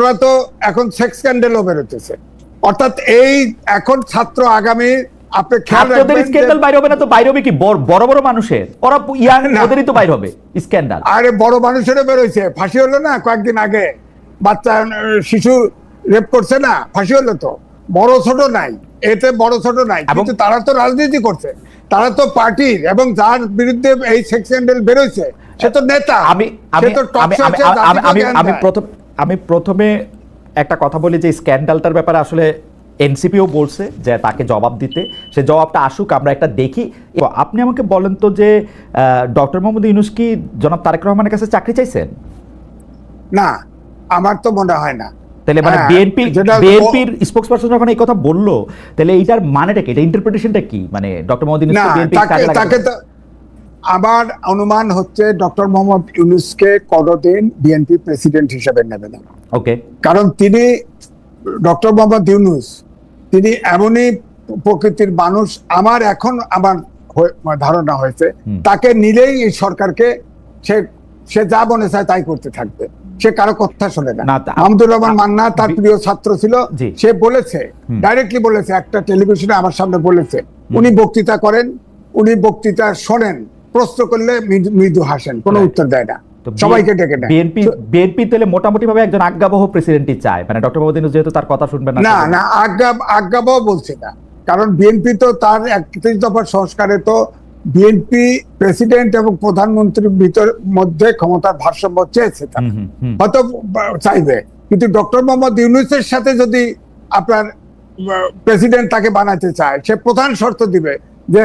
ওরা তো এখন সেক্স স্ক্যান্ডেলও বেরোতেছে। অর্থাৎ এই এখন ছাত্র আগামী আপনি ছাত্রদের স্ক্যান্ডাল বাইরে হবে না তো বাইরে হবে কি? বড় বড় বড় মানুষের? ওরা ইয়াং ওদেরই তো বাইরে হবে স্ক্যান্ডাল আরে বড় মানুষেরও বেরোইছে। ফাঁসি হলো না কয়েকদিন আগে? বাচ্চা শিশু রেপ করছে না? ফাঁসি হলো তো? বড় ছোট নাই। এতে বড় ছোট নাই। কিন্তু তারা তো রাজনীতি করছে। তারা তো পার্টির এবং যার বিরুদ্ধে এই সেক্স স্ক্যান্ডেল বেরোইছে সে তো নেতা। আমি আমি আমি। প্রথম আমি প্রথমে একটা কথা বলি যে স্ক্যান্ডালটার ব্যাপারে আসলে এনসিপিও বলছে যে তাকে জবাব দিতে। সে জবাবটা আসুক আমরা একটা দেখি। আপনি আমাকে বলেন তো যে ডক্টর মোহাম্মদ ইউনুস কি জনাব তারেক রহমানের কাছে চাকরি চাইছেন? না আমার তো মনে হয় না। তাহলে মানে বিএনপি বিএনপির স্পোক্সপারসন যখন এই কথা বলল তাহলে এইটার মানেটা কি? এটা ইন্টারপ্রিটেশনটা কি? মানে ডক্টর মোহাম্মদ ইউনুস বিএনপি তাকে আমার অনুমান হচ্ছে ডক্টর মোহাম্মদ ইউনুসকে কোনোদিন বিএনপি প্রেসিডেন্ট হিসেবে নেবে না। ওকে। কারণ তিনি ডক্টর মোহাম্মদ ইউনুস তিনি এমনই প্রকৃতির মানুষ আমার এখন আমার ধারণা হয়েছে তাকে নিলেই এই সরকারকে সে সে যা মনে চায় তাই করতে থাকবে। সে কারও কথা শোনে না। না, রহমান মান্না তার প্রিয় ছাত্র ছিল সে বলেছে। ডাইরেক্টলি বলেছে একটা টেলিভিশনে আমার সামনে বলেছে। উনি বক্তৃতা করেন উনি বক্তৃতা শোনেন। প্রশ্ন করলে মৃদু- হাসেন কোনো উত্তর দেয় না। সবাইকে ডেকে বিএনপি বিএনপি তাহলে মোটামুটি ভাবে একজন আজ্ঞাবহ প্রেসিডেন্টই চায়। মানে ডক্টর মোহাম্মদ ইউনুস যেহেতু তার কথা শুনবেন না না আজ্ঞা আজ্ঞাবহ বলছে না। কারণ বিএনপি তো তার একত্রিশ দফার সংস্কারে তো বিএনপি প্রেসিডেন্ট এবং প্রধানমন্ত্রীর ভিতর মধ্যে ক্ষমতার ভারসাম্য চেয়েছে। হয়তো চাইবে। কিন্তু ডক্টর মোহাম্মদ ইউনুসের সাথে যদি আপনার প্রেসিডেন্ট তাকে বানাতে চায় সে প্রধান শর্ত দিবে যে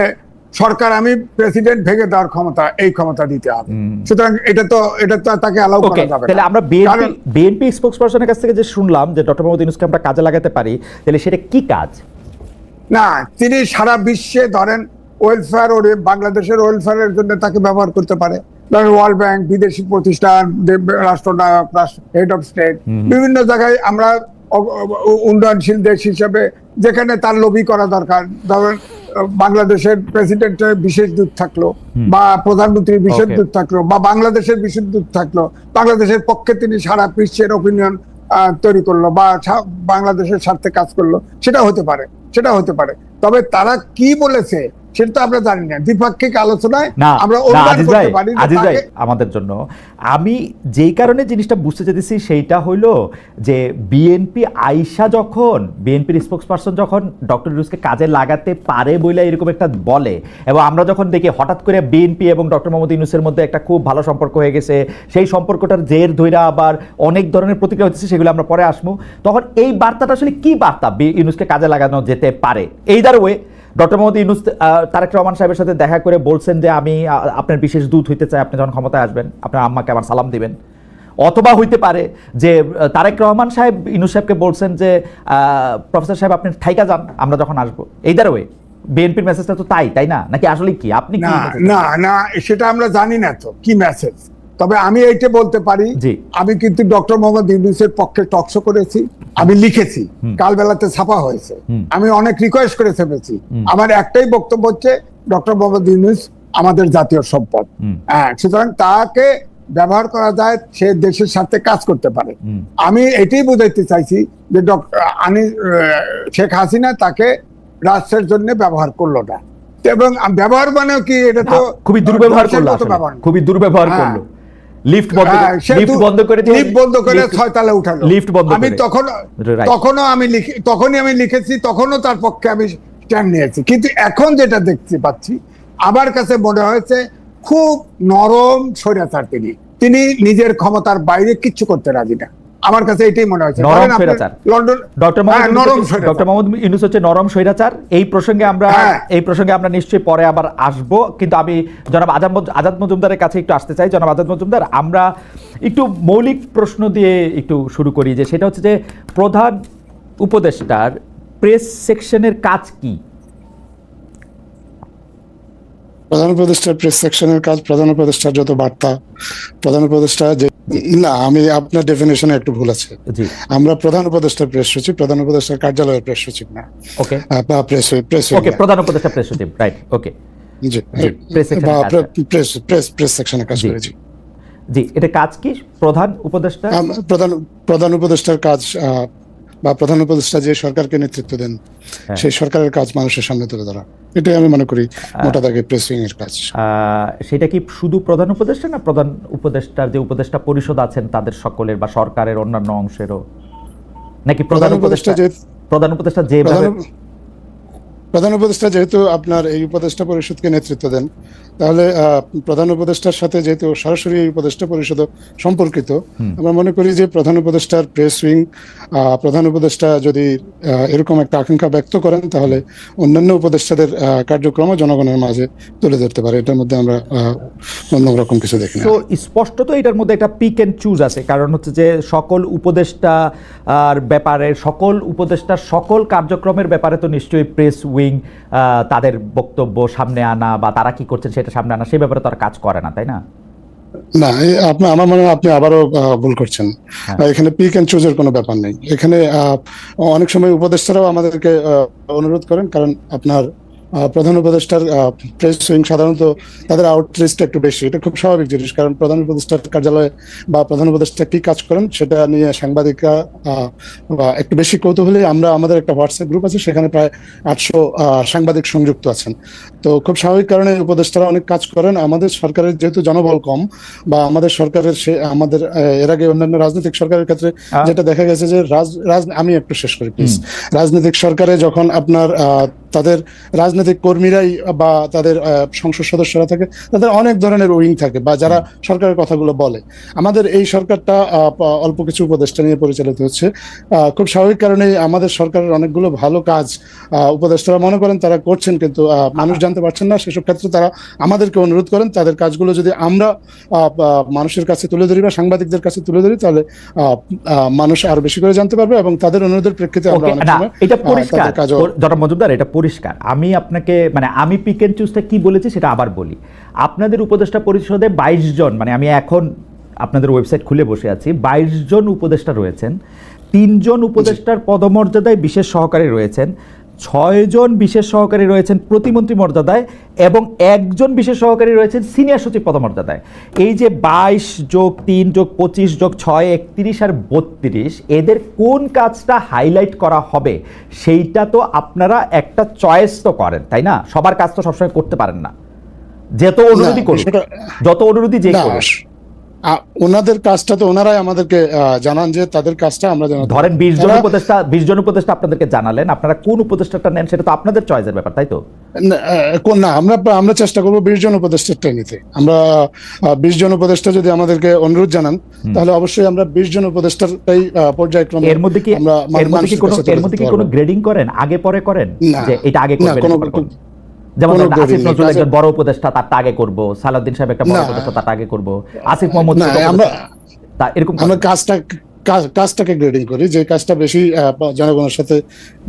সরকার আমি প্রেসিডেন্ট ভেঙে দেওয়ার ক্ষমতা এই ক্ষমতা দিতে হবে। সুতরাং এটা তো এটা তো তাকে অ্যালাউ করা যাবে তাহলে আমরা বিএনপি বিএনপি স্পোক্সপারসনের কাছ থেকে যে শুনলাম যে ডক্টর মোহাম্মদ ইউনুসকে আমরা কাজে লাগাতে পারি তাহলে সেটা কি কাজ? না তিনি সারা বিশ্বে ধরেন ওয়েলফেয়ার ওর বাংলাদেশের ওয়েলফেয়ারের জন্য তাকে ব্যবহার করতে পারে। ধরেন ওয়ার্ল্ড ব্যাংক বিদেশি প্রতিষ্ঠান রাষ্ট্রনায়ক হেড অফ স্টেট বিভিন্ন জায়গায় আমরা উন্নয়নশীল দেশ হিসেবে যেখানে তার লবি করা দরকার। ধরেন বাংলাদেশের প্রেসিডেন্টের বিশেষ দূত থাকল বা প্রধানমন্ত্রীর বিশেষ. দূত থাকল বা বাংলাদেশের বিশেষ দূত থাকল বাংলাদেশের পক্ষে তিনি সারা বিশ্বের অপিনিয়ন তৈরি করল বা বাংলাদেশের স্বার্থে কাজ করল সেটা হতে পারে সেটা হতে পারে তবে তারা কি বলেছে সেটা তো আমরা জানি না। দ্বিপাক্ষিক আলোচনায় আমরা অনুমান করতে পারি যে আজিজ আমাদের জন্য। আমি যেই কারণে জিনিসটা বুঝতে চাইতেছি সেইটা হইল যে বিএনপি আইসা যখন বিএনপির স্পোক্সপারসন যখন ডক্টর ইউনুসকে কাজে লাগাতে পারে বলে এরকম একটা বলে এবং আমরা যখন দেখি হঠাৎ করে বিএনপি এবং ডক্টর মোহাম্মদ ইউনুসের মধ্যে একটা খুব ভালো সম্পর্ক হয়ে গেছে সেই সম্পর্কটার জের ধৈরা আবার অনেক ধরনের প্রতিক্রিয়া হচ্ছে সেগুলো আমরা পরে আসব। তখন এই বার্তাটা আসলে কি বার্তা ইউনুসকে কাজে লাগানো যেতে পারে? এই the way doctor Mohammad Yunus Tarique Rahman সাহেবের সাথে দেখা করে বলছেন যে আমি আপনার বিশেষ দূত হইতে চাই আপনি যখন ক্ষমতায় আসবেন আপনার আম্মাকে আমার সালাম দিবেন। অথবা হইতে পারে যে তারেক রহমান সাহেব ইউনুস সাহেবকে বলছেন যে আহ, প্রফেসর সাহেব আপনি ঠাইকা যান আমরা যখন আসব। এই ওয়ে বিএনপির মেসেজটা তো তাই তাই না? নাকি আসলে কি? আপনি না না না সেটা আমরা জানি না তো। কি মেসেজ তবে আমি এইটা বলতে পারি আমি কিন্তু ডক্টর মোহাম্মদ ইউনুসের পক্ষে টকশো করেছি আমি লিখেছি কাল বেলাতে ছাপা হয়েছে। আমি অনেক রিকোয়েস্ট করে হুম। আমার একটাই বক্তব্য হচ্ছে ডক্টর মোহাম্মদ ইউনুস আমাদের জাতীয় সম্পদ। হ্যাঁ সুতরাং তাকে ব্যবহার করা যায় সে দেশের সাথে কাজ করতে পারে। আমি এটাই বোঝাইতে চাইছি যে ডক্টর আনি শেখ হাসিনা তাকে রাষ্ট্রের জন্য ব্যবহার করল না। এবং ব্যবহার মানেও কি এটা তো খুবই দুর্ব্যবহার করল। খুবই দুর্ব্যবহার হ্যাঁ। করল। লিফট বন্ধ হ্যাঁ, লিফট বন্ধ করে দিয়ে লিফট বন্ধ করে ছয় তলা উঠালো। লিফট বন্ধ আমি। তখন তখনও আমি লিখে তখনই আমি লিখেছি তখনও তার পক্ষে আমি স্ট্যান্ড নিয়েছি। কিন্তু এখন যেটা দেখতে পাচ্ছি আমার কাছে মনে হয়েছে খুব নরম স্বৈরাচার তিনি। তিনি নিজের ক্ষমতার বাইরে কিচ্ছু করতে রাজি না। আমার কাছে এটাই মনে হয়েছে। নরম স্বৈরাচার। লন্ডন ডক্টর হ্যাঁ, নরম ডক্টর মোহাম্মদ ইউনুস হচ্ছে নরম স্বৈরাচার। এই প্রসঙ্গে আমরা হ্যাঁ। এই প্রসঙ্গে আমরা নিশ্চয়ই পরে আবার আসব। কিন্তু আমি জনাব আজাদ আজাদ মজুমদারের কাছে একটু আসতে চাই। জনাব আজাদ মজুমদার আমরা একটু মৌলিক প্রশ্ন দিয়ে একটু শুরু করি যে সেটা হচ্ছে যে প্রধান উপদেষ্টার প্রেস সেকশনের কাজ কি? প্রধান উপদেষ্টার প্রেস সেকশনের কাজ প্রধান উপদেষ্টার যত বার্তা প্রধান উপদেষ্টা যে না আমি আপনার ডেফিনেশনে একটু ভুল আছে। আমরা প্রধান উপদেষ্টার প্রেস সচিব প্রধান উপদেষ্টার কার্যালয়ের প্রেস সচিব না। ওকে প্রেস প্রেস ওকে প্রধান উপদেষ্টা প্রেস সচিব রাইট ওকে জি। প্রেস প্রেস প্রেস সেকশনে কাজ। করেছি জি। এটা কাজ কি? প্রধান উপদেষ্টা? প্রধান প্রধান উপদেষ্টার কাজ বা প্রধান উপদেষ্টা যে সরকারকে নেতৃত্ব দেন হ্যাঁ। সেই সরকারের কাজ মানুষের সামনে তুলে ধরা। এটাই আমি মনে করি মোটা দাগে প্রেসিং এর কাজ সেটা কি শুধু প্রধান উপদেষ্টা না প্রধান উপদেষ্টার যে উপদেষ্টা পরিষদ আছেন তাদের সকলের বা সরকারের অন্যান্য অংশেরও? নাকি প্রধান উপদেষ্টা যে প্রধান উপদেষ্টা যেভাবে প্রধান উপদেষ্টা যেহেতু আপনার এই উপদেষ্টা পরিষদকে নেতৃত্ব দেন তাহলে প্রধান উপদেষ্টার সাথে যেহেতু সরাসরি এই উপদেষ্টা পরিষদ সম্পর্কিত আমরা মনে করি যে প্রধান উপদেষ্টার প্রেস উইং প্রধান উপদেষ্টা যদি এরকম একটা আকাঙ্ক্ষা ব্যক্ত করেন তাহলে অন্যান্য উপদেষ্টাদের কার্যক্রম জনগণের মাঝে তুলে ধরতে পারে। এটার মধ্যে আমরা অন্য রকম কিছু দেখি তো স্পষ্ট তো এটার মধ্যে একটা পিক এন্ড চুজ আছে কারণ হচ্ছে যে সকল উপদেষ্টা আর ব্যাপারে সকল উপদেষ্টার সকল কার্যক্রমের ব্যাপারে তো নিশ্চয়ই প্রেস উইং তাদের বক্তব্য সামনে আনা বা তারা কি করছেন সেটা সামনে আনা সে ব্যাপারে তো আর কাজ করে না তাই না? না আপনি আমার মনে হয় আপনি আবারও ভুল করছেন। হ্যাঁ। এখানে পিক অ্যান্ড চুজের কোনো ব্যাপার নেই। এখানে অনেক সময় উপদেষ্টারাও আমাদেরকে অনুরোধ করেন কারণ আপনার প্রধান উপদেষ্টার প্রেস উইং সাধারণত তাদের আউটরিচটা একটু বেশি। এটা খুব স্বাভাবিক জিনিস কারণ প্রধান উপদেষ্টার কার্যালয়ে বা প্রধান উপদেষ্টা কি কাজ করেন সেটা নিয়ে সাংবাদিকরা একটু বেশি কৌতূহলী। আমরা আমাদের একটা হোয়াটসঅ্যাপ গ্রুপ আছে সেখানে প্রায় আটশো সাংবাদিক সংযুক্ত আছেন। তো খুব স্বাভাবিক কারণে উপদেষ্টারা অনেক কাজ করেন। আমাদের সরকারের যেহেতু জনবল কম বা আমাদের সরকারের সে আমাদের এর আগে অন্যান্য রাজনৈতিক সরকারের ক্ষেত্রে যেটা দেখা গেছে যে রাজ আমি একটু শেষ করি প্লিজ রাজনৈতিক সরকারে যখন আপনার আহ, তাদের রাজনৈতিক কর্মীরাই বা তাদের সংসদ সদস্যরা থাকে তাদের অনেক ধরনের উইং থাকে বা যারা সরকারের কথাগুলো বলে। আমাদের এই সরকারটা অল্প কিছু উপদেষ্টা নিয়ে পরিচালিত হচ্ছে। খুব স্বাভাবিক কারণে আমাদের সরকারের অনেকগুলো ভালো কাজ উপদেষ্টারা মনে করেন তারা করছেন কিন্তু মানুষ জানতে পারছেন না। সেসব ক্ষেত্রে তারা আমাদেরকে অনুরোধ করেন তাদের কাজগুলো যদি আমরা মানুষের কাছে তুলে ধরি বা সাংবাদিকদের কাছে তুলে ধরি তাহলে মানুষ আরও বেশি করে জানতে পারবে এবং তাদের অনুরোধের প্রেক্ষিতে আমরা অনেক সময় এটা পরিষ্কার। মজুমদার এটা পরিষ্কার। আমি আপনাকে মানে আমি পিক অ্যান্ড চুজটা কী বলেছি সেটা আবার বলি। আপনাদের উপদেষ্টা পরিষদে বাইশ জন মানে আমি এখন আপনাদের ওয়েবসাইট খুলে বসে আছি বাইশ জন উপদেষ্টা রয়েছেন। তিনজন উপদেষ্টার পদমর্যাদায় বিশেষ সহকারী রয়েছেন। ছয়জন বিশেষ সহকারী রয়েছেন প্রতিমন্ত্রী মর্যাদায় এবং একজন বিশেষ সহকারী রয়েছেন সিনিয়র সচিব পদমর্যাদায়। এই যে বাইশ যোগ তিন যোগ পঁচিশ যোগ ছয় একত্রিশ আর বত্রিশ এদের কোন কাজটা হাইলাইট করা হবে সেইটা তো আপনারা একটা চয়েস তো করেন তাই না? সবার কাজ তো সবসময় করতে পারেন না। যত অনুরোধই করুন যত অনুরোধই যে করুন ওনাদের কাজটা তো ওনারাই আমাদেরকে জানান যে তাদের কাজটা আমরা জানাতে ধরেন বিশ জন উপদেষ্টা বিশ জন উপদেষ্টা আপনাদেরকে জানালেন আপনারা কোন উপদেষ্টাটা নেন সেটা তো আপনাদের চয়েসের ব্যাপার তাই তো? কোন- না আমরা আমরা চেষ্টা করব বিশ জন উপদেষ্টাটাই নিতে। আমরা বিশ জন উপদেষ্টা যদি আমাদেরকে অনুরোধ জানান তাহলে অবশ্যই আমরা বিশ জন উপদেষ্টাটাই পর্যায়ক্রমে এর মধ্যে কি এর মধ্যে কি কোনো এর মধ্যে কি কোনো গ্রেডিং করেন? আগে পরে করেন? যে এটা আগে করবেন যেমন আসিফ নজরুল একজন বড় উপদেষ্টা তার আগে করব। সালাউদ্দিন সাহেব একটা বড়। উপদেষ্টা তার আগে করব। আসিফ মোহাম্মদ তা এরকম আমরা কাজটা কাজ- কাজটাকে গ্রেডিং করি যে কাজটা বেশি জনগণের সাথে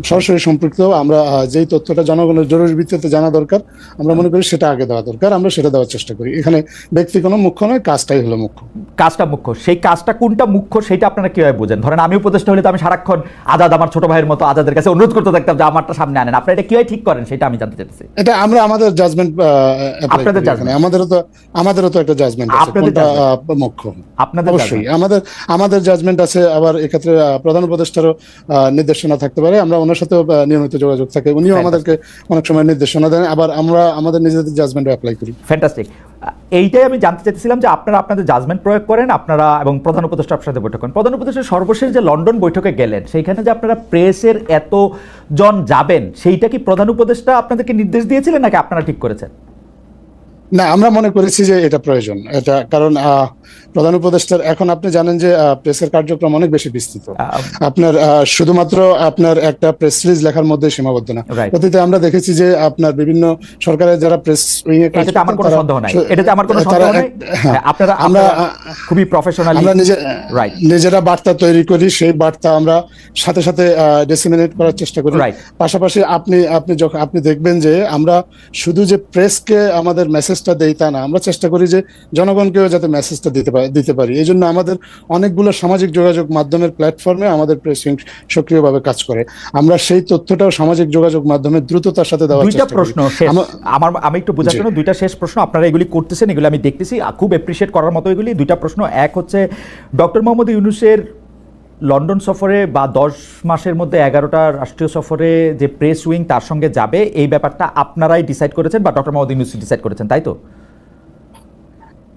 সরাসরি সম্পৃক্ত আমরা যেই তথ্যটা জনগণের জরুরি ভিত্তিতে জানা দরকার আমরা মনে করি সেটা আগে দেওয়া দরকার আমরা সেটা দেওয়ার চেষ্টা করি। এখানে ব্যক্তি কোনো মুখ্য নয় কাজটাই হলো মুখ্য। কাজটা মুখ্য। সেই কাজটা কোনটা মুখ্য সেটা আপনারা কীভাবে বোঝেন? ধরেন আমি উপদেষ্টা হলে তো আমি সারাক্ষণ আজাদ আমার ছোট ভাইয়ের মতো আজাদের কাছে অনুরোধ করতে থাকতাম যে আমারটা সামনে আনেন। আপনারা এটা কীভাবে ঠিক করেন সেটা আমি জানতে চাইছি এটা আমরা আমাদের জাজমেন্ট আপনাদের judgment। আমাদেরও তো আমাদেরও তো একটা জাজমেন্ট আছে কোনটা। মুখ্য। আপনাদের অবশ্যই। আমাদের আমাদের জাজমেন্ট আছে আবার এক্ষেত্রে প্রধান উপদেষ্টারও নির্দেশনা থাকতে পারে। আমরা ওনার সাথেও নিয়মিত যোগাযোগ থাকে। উনিও আমাদেরকে অনেক সময় নির্দেশনা দেন। আবার আমরা আমাদের নিজেদের জাজমেন্ট অ্যাপ্লাই করি। ফ্যান্টাস্টিক এইটাই আমি জানতে চাইছিলাম যে আপনারা আপনাদের জাজমেন্ট প্রয়োগ করেন আপনারা এবং প্রধান উপদেষ্টা আপনার সাথে বৈঠক করেন। প্রধান উপদেষ্টা সর্বশেষ যে লন্ডন বৈঠকে গেলেন সেইখানে যে আপনারা প্রেসের এত জন যাবেন সেইটা কি প্রধান উপদেষ্টা আপনাদেরকে নির্দেশ দিয়েছিলেন নাকি আপনারা ঠিক করেছেন? না আমরা মনে করেছি যে এটা প্রয়োজন। এটা কারণ প্রধান উপদেষ্টার এখন আপনি জানেন যে প্রেসের কার্যক্রম অনেক বেশি বিস্তৃত। আপনার শুধুমাত্র আপনার একটা প্রেস রিলিজ লেখার মধ্যে সীমাবদ্ধ না। অতীতে আমরা দেখেছি যে আপনার বিভিন্ন সরকারের যারা প্রেস উইং এ কাজ আমার কোনো সন্দেহ নাই। এটাতে আমার কোনো সন্দেহ নাই। হ্যাঁ, আপনারা আমরা খুবই প্রফেশনালি আমরা নিজে নিজেরা বার্তা তৈরি করি সেই বার্তা আমরা সাথে সাথে ডিসিমিনেট করার চেষ্টা করি। পাশাপাশি আপনি আপনি যখন আপনি দেখবেন যে আমরা শুধু যে প্রেসকে আমাদের মেসেজ মেসেজটা দেই তা না। আমরা চেষ্টা করি যে জনগণকেও যাতে মেসেজটা দিতে পারি দিতে পারি। এই জন্য আমাদের অনেকগুলো সামাজিক যোগাযোগ মাধ্যমের প্ল্যাটফর্মে আমাদের প্রেস উইং সক্রিয়ভাবে কাজ করে। আমরা সেই তথ্যটাও সামাজিক যোগাযোগ মাধ্যমে দ্রুততার সাথে দেওয়ার দুইটা প্রশ্ন আমার আমি একটু বোঝার জন্য দুইটা শেষ প্রশ্ন। আপনারা এগুলি করতেছেন এগুলি আমি দেখতেছি। খুব এপ্রিসিয়েট করার মতো এগুলি। দুইটা প্রশ্ন। এক হচ্ছে ডক্টর মোহাম্মদ ইউনুসের লন্ডন সফরে বা দশ মাসের মধ্যে এগারোটা রাষ্ট্রীয় সফরে যে প্রেস উইং তার সঙ্গে যাবে এই ব্যাপারটা আপনারাই ডিসাইড করেছেন বা ডক্টর মোহাম্মদ ইউনুস ডিসাইড করেছেন তাই তো?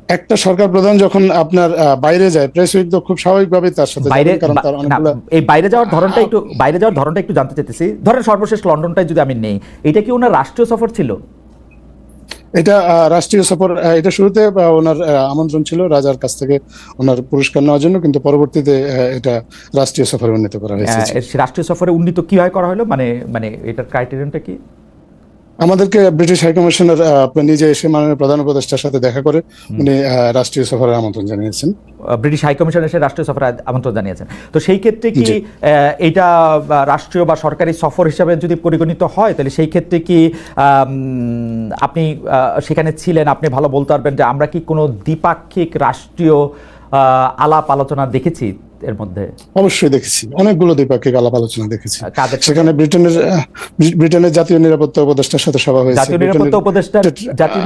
একটা সরকার প্রধান যখন আপনার বাইরে যায় প্রেস উইক তো খুব স্বাভাবিকভাবে তার সাথে বাইরে কারণ তার অনেকগুলো এই বাইরে যাওয়ার ধরনটা একটু বাইরে যাওয়ার ধরনটা একটু জানতে চাইতেছি। ধরেন সর্বশেষ লন্ডনটাই যদি আমি নেই এটা কি ওনার রাষ্ট্রীয় সফর ছিল? এটা রাষ্ট্রীয় সফর এটা শুরুতে ওনার আমন্ত্রণ ছিল রাজার কাছ থেকে ওনার পুরস্কার নেওয়ার জন্য, কিন্তু পরবর্তীতে এটা রাষ্ট্রীয় সফরে উন্নীত করা হয়েছে। রাষ্ট্রীয় সফরে উন্নীত কীভাবে করা হলো? মানে মানে এটার ক্রাইটেরিয়ানটা কি? আমাদেরকে ব্রিটিশ হাই কমিশনার আহ, নিজে এসে মাননীয় প্রধান উপদেষ্টার সাথে দেখা করে উনি রাষ্ট্রীয় সফরের আমন্ত্রণ জানিয়েছেন। ব্রিটিশ হাইকমিশন এসে রাষ্ট্রীয় সফরে আমন্ত্রণ জানিয়েছেন। তো সেই ক্ষেত্রে কি এটা রাষ্ট্রীয় বা সরকারি সফর হিসাবে যদি পরিগণিত হয় তাহলে সেই ক্ষেত্রে কি আপনি সেখানে ছিলেন আপনি ভালো বলতে পারবেন যে আমরা কি কোনো দ্বিপাক্ষিক রাষ্ট্রীয় আলাপ আলোচনা দেখেছি? এর মধ্যে? অবশ্যই দেখেছি। অনেকগুলো দ্বিপাক্ষিক আলাপ আলোচনা দেখেছি। সেখানে ব্রিটেনের ব্রিটেনের জাতীয় নিরাপত্তা উপদেষ্টার সাথে সভা হয়েছে। জাতীয় নিরাপত্তা উপদেষ্টা জাতীয়